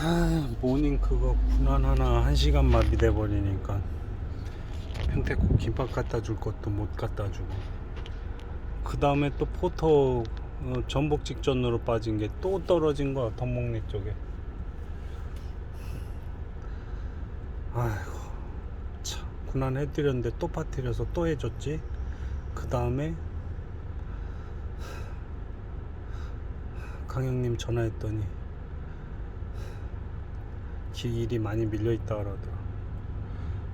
아, 모닝 그거 군환 하나 한 시간 마비돼 버리니까 평택국 김밥 갖다 줄 것도 못 갖다 주고. 그 다음에 또 포터 어, 전복 직전으로 빠진 게 또 떨어진 거야 덤목리 쪽에. 아이고 참. 군환 해드렸는데 또 빠뜨려서 또 해줬지? 그 다음에 강영님 전화했더니 길 일이 많이 밀려 있다 그러더라.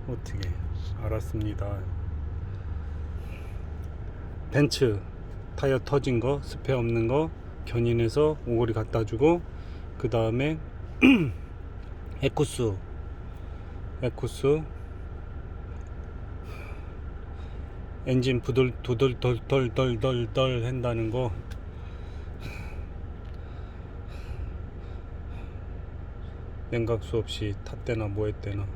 어떻게 알았습니다. 벤츠 타이어 터진 거, 스페어 없는 거 견인해서 오고리 갖다 주고 그 다음에 에쿠스 에쿠스 엔진 부들 두들덜덜덜덜덜 한다는 거 냉각수 없이 탔대나 뭐 했대나.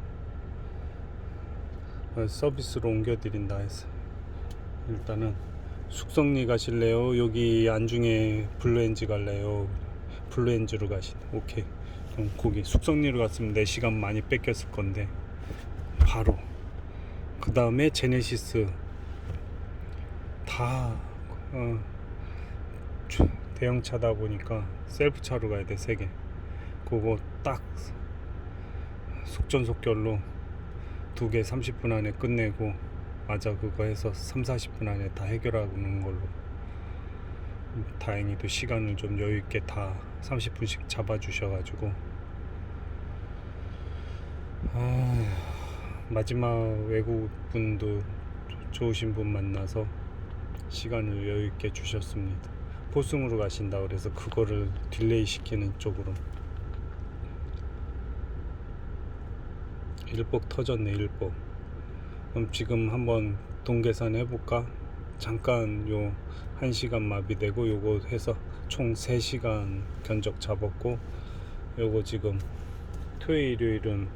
어, 서비스로 옮겨드린다 해서. 일단은 숙성리 가실래요? 여기 안중에 블루엔지 갈래요? 블루엔지로 가신 오케이. 그럼 거기 숙성리로 갔으면 4시간 많이 뺏겼을 건데. 바로. 그 다음에 제네시스. 다 어, 주- 대형차다 보니까 셀프차로 가야 돼 3개. 그거 딱 속전속결로 두 개 30분 안에 끝내고 맞아 그거 해서 3, 40분 안에 다 해결하는 걸로. 다행히도 시간을 좀 여유 있게 다 30분씩 잡아 주셔 가지고. 아, 마지막 외국 분도 좋으신 분 만나서 시간을 여유 있게 주셨습니다. 포승으로 가신다 그래서 그거를 딜레이 시키는 쪽으로 일복 터졌네 일복. 그럼 지금 한번 동계산 해볼까? 잠깐 요 1시간 마비되고 요거 해서 총 3시간 견적 잡았고 요거 지금 토요일 일요일은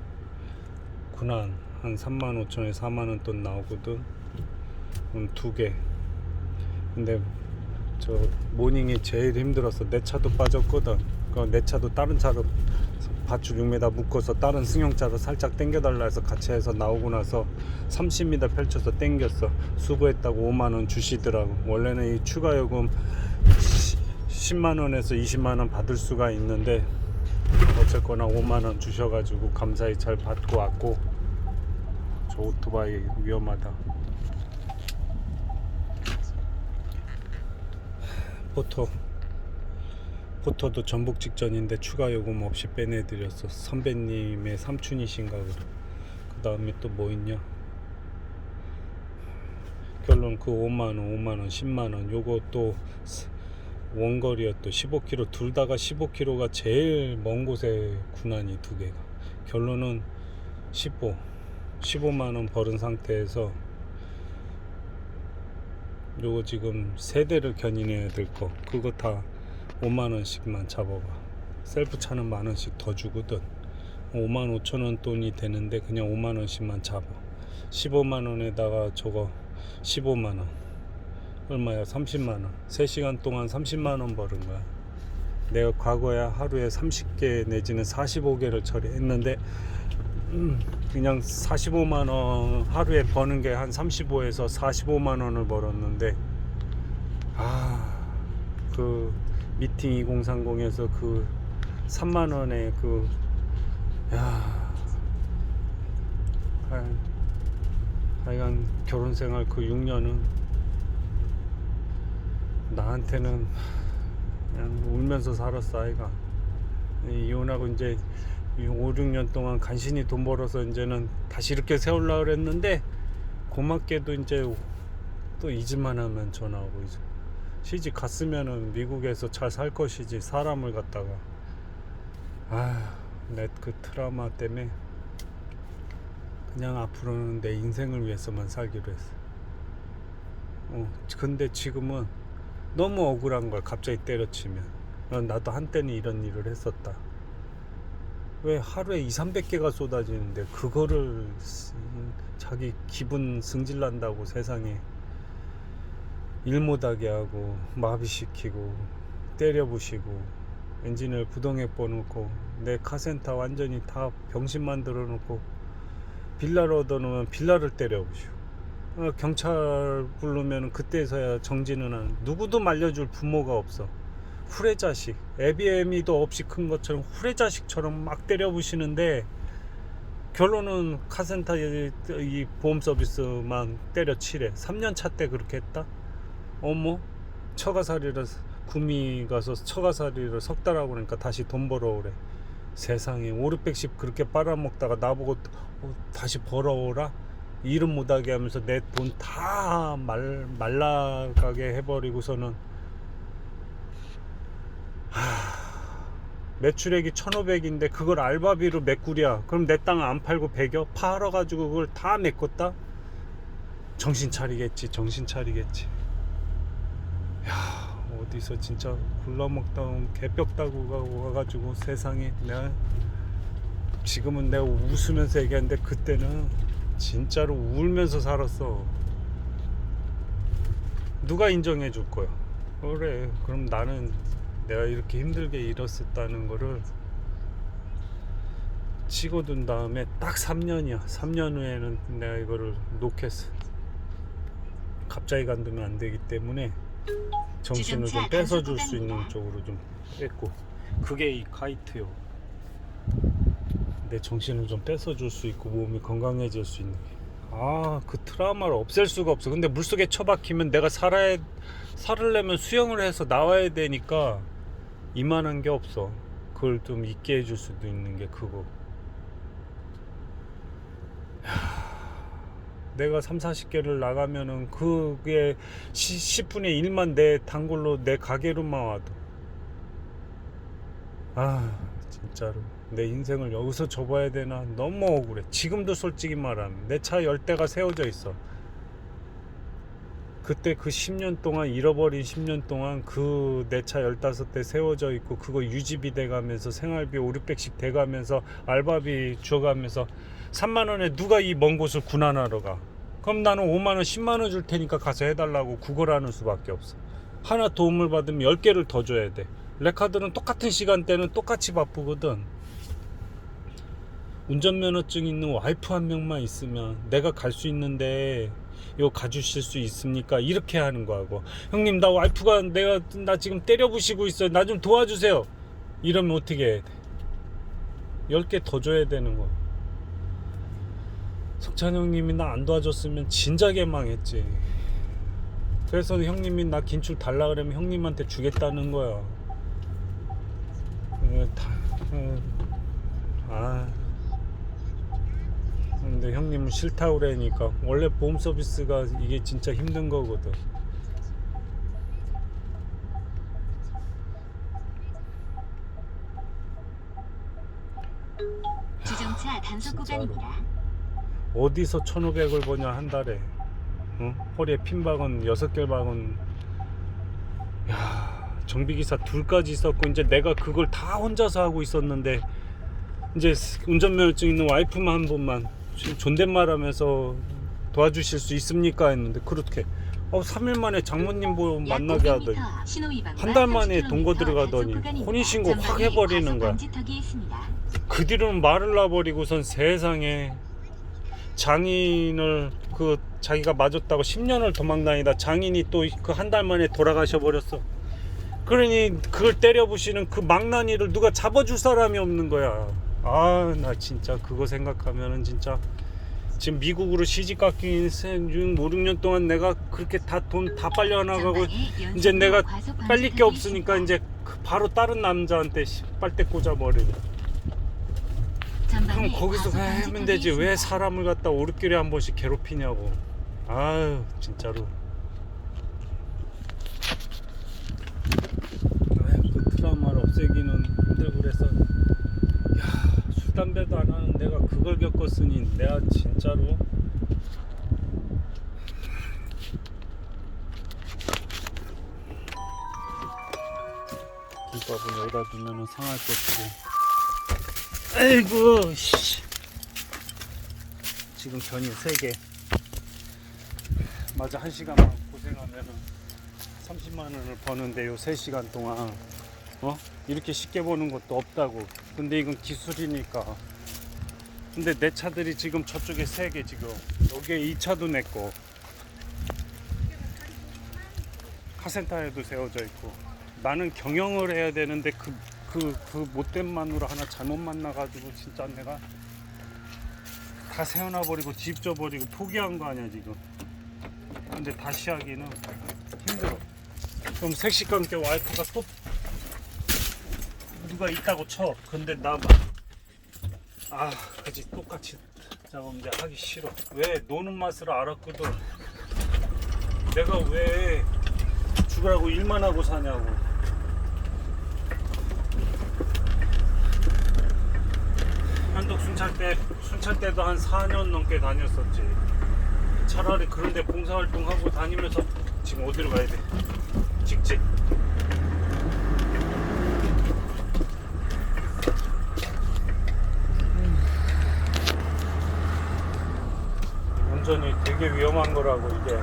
군한 한 3만 5천에 4만원 돈 나오거든. 그럼 두개. 근데 저 모닝이 제일 힘들었어 내 차도 빠졌거든. 그내 차도 다른 차로 밧줄 6m 묶어서 다른 승용차로 살짝 당겨달라 해서 같이 해서 나오고 나서 30m 펼쳐서 당겼어. 수고했다고 5만원 주시더라고. 원래는 이 추가 요금 10만원에서 20만원 받을 수가 있는데 어쨌거나 5만원 주셔가지고 감사히 잘 받고 왔고 저 오토바이 위험하다. 포토 포토도 전복 직전인데 추가 요금 없이 빼내드렸어 선배님의 삼촌이신가 그래. 그 다음에 또 뭐 있냐? 결론 그 5만원 5만원 10만원. 요거 또 스- 원거리야 또 15km 둘 다가 15km가 제일 먼 곳에 군안이 두 개가. 결론은 15 15만원 벌은 상태에서 요거 지금 세 대를 견인해야 될 거. 그거 다 5만 원씩만 잡아봐. 셀프 차는 만 원씩 더 주거든. 5만 5천 원 돈이 되는데 그냥 5만 원씩만 잡아. 15만 원에다가 저거 15만 원. 얼마야? 30만 원. 3시간 동안 30만 원 벌은 거야. 내가 과거에 하루에 30개 내지는 45개를 처리했는데 음, 그냥 45만 원 하루에 버는 게 한 35에서 45만 원을 벌었는데 아그 미팅 2030에서 그 3만 원에 그 야 하여간, 하여간 결혼 생활 그 6년은 나한테는 그냥 울면서 살았어 아이가. 이혼하고 이제 5, 6년 동안 간신히 돈 벌어서 이제는 다시 이렇게 세우려고 그랬는데 고맙게도 이제 또 잊을만 하면 전화 오고 이제 시집 갔으면은 미국에서 잘 살 것이지 사람을 갖다가. 아내 그 트라우마 때문에 그냥 앞으로는 내 인생을 위해서만 살기로 했어. 어 근데 지금은 너무 억울한 걸 갑자기 때려치면 어, 나도 한때는 이런 일을 했었다. 왜 하루에 2, 300개가 쏟아지는데 그거를 쓰- 자기 기분 승질난다고 세상에 일 못하게 하고 마비시키고 때려부시고 엔진을 부동에 뻐놓고 내 카센터 완전히 다 병신 만들어 놓고 빌라를 얻어놓으면 빌라를 때려보시오 어, 경찰 부르면 그때서야 정지는 하는 누구도 말려줄 부모가 없어. 후레자식. 애비애미도 없이 큰 것처럼 후레자식처럼 막 때려부시는데 결론은 카센터 이, 이 보험 서비스만 때려치래. 3년 차 때 그렇게 했다 어머 처가살이를 구미 가서 처가살이를 석 달하고 그러니까 다시 돈 벌어 오래. 세상에 5, 600씩 그렇게 빨아먹다가 나보고 어, 다시 벌어오라? 일은 못하게 하면서 내 돈 다 말라가게 해버리고서는 매출액이 1500인데 그걸 알바비로 메꾸랴. 그럼 내 땅 안 팔고 배겨? 팔아가지고 그걸 다 메꿨다? 정신 차리겠지 정신 차리겠지 야 어디서 진짜 굴러먹다 온 개벽 따구가 와가지고 세상에 내가 지금은 내가 웃으면서 얘기하는데 그때는 진짜로 울면서 살았어. 누가 인정해 줄 거야? 그래 그럼 나는 내가 이렇게 힘들게 일었었다는 거를 찍어둔 다음에 딱 3년이야. 3년 후에는 내가 이거를 놓겠어. 갑자기 간두면 안 되기 때문에 정신을 좀 뺏어줄 수 있는. 쪽으로 좀 뺐고 그게 이 카이트요. 내 정신을 좀 뺏어줄 수 있고 몸이 건강해질 수 있는 아그 트라우마를 없앨 수가 없어. 근데 물속에 처박히면 내가 살아야 살으려면 수영을 해서 나와야 되니까 이만한 게 없어. 그걸 좀 잊게 해줄 수도 있는 게 그거 내가 3, 40개를 나가면은 그게 10 분의 1만 내 단골로 내 가게로만 와도. 아 진짜로. 내 인생을 여기서 접어야 되나? 너무 억울해. 지금도 솔직히 말하면. 내 차 열대가 세워져 있어 그때 그 10년 동안 잃어버린 10년 동안 그 내 차 15대 세워져 있고 그거 유지비 돼가면서 생활비 5, 600씩 돼가면서 알바비 줘가면서 3만 원에 누가 이 먼 곳을 군안하러 가? 그럼 나는 5만 원 10만 원 줄 테니까 가서 해달라고 구걸하는 수밖에 없어. 하나 도움을 받으면 10개를 더 줘야 돼. 레카들은 똑같은 시간대는 똑같이 바쁘거든. 운전면허증 있는 와이프 한 명만 있으면 내가 갈 수 있는데 이거 가주실 수 있습니까? 이렇게 하는 거하고. 형님 나 와이프가 내가 나 지금 때려 부시고 있어요. 나좀 도와주세요. 이러면 어떻게 해야 돼? 10개 더 줘야 되는 거. 석찬 형님이 나 안 도와줬으면 진작에 망했지. 그래서 형님이 나 긴줄 달라 그러면 형님한테 주겠다는 거야. 어, 다, 어, 아 근데 형님은 싫다고 그러니까 원래 보험 서비스가 이게 진짜 힘든 거거든 지정차 단속. 구간입니다. 어디서 1500을 버냐 한 달에 어? 허리에 핀박은 6개 박은 야 정비기사 둘까지 있었고 이제 내가 그걸 다 혼자서 하고 있었는데 이제 운전면허증 있는 와이프만 한 분만 지금 존댓말 하면서 도와주실 수 있습니까 했는데 그렇게 어 3일 만에 장모님 보고 만나게 하더니 한 달 만에 동거 들어가더니 혼인신고 확 해버리는 거야. 그 뒤로는 말을 놔버리고선 세상에 장인을 그 자기가 맞았다고 10년을 도망다니다 장인이 또 그 한 달 만에 돌아가셔 버렸어. 그러니 그걸 때려부시는 그 망나니를 누가 잡아줄 사람이 없는 거야. 아 나 진짜 그거 생각하면은 진짜 지금 미국으로 시집 갔긴 6, 5, 6년 동안 내가 그렇게 다 돈 다 빨려 나가고 이제 내가 빨릴 게 없으니까 이제 그 바로 다른 남자한테 씨, 빨대 꽂아 버리네. 그럼 거기서 하면 되지? 왜 사람을 갖다 오르길에 한 번씩 괴롭히냐고. 아유 진짜로. 아유 그 트라우마를 없애기는 담배도 안 하는 내가 그걸 겪었으니 내가 진짜로 김밥은 여기다 두면은 상할 것이고 아이고 씨. 지금 견이 3개 맞아 1시간만 고생하면은 30만 원을 버는데 요 3시간 동안 어? 이렇게 쉽게 버는 것도 없다고 근데 이건 기술이니까. 근데 내 차들이 지금 저쪽에 세 개 지금 여기에 이 차도 내 거. 카센터에도 세워져 있고 나는 경영을 해야 되는데 그 그 그 못된 마누라 하나 잘못 만나가지고 진짜 내가 다 세워놔버리고 집 줘버리고 포기한 거 아니야 지금 근데 다시 하기는 힘들어 그럼 색시과 함께 와이프가 또 누가 있다고 쳐? 근데 나아 그지. 똑같이 작업 이제 하기 싫어. 왜 노는 맛을 알았거든. 내가 왜 죽으라고 일만 하고 사냐고. 한덕 순찰 때 순찰 때도 한 4년 넘게 다녔었지. 차라리 그런데 봉사활동 하고 다니면서 지금 어디로 가야 돼? 직직 운전 이 되게 위험한 거라고 이게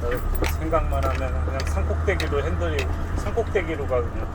저 생각만 하면 그냥 산꼭대기로 핸들이 산꼭대기로 가 그냥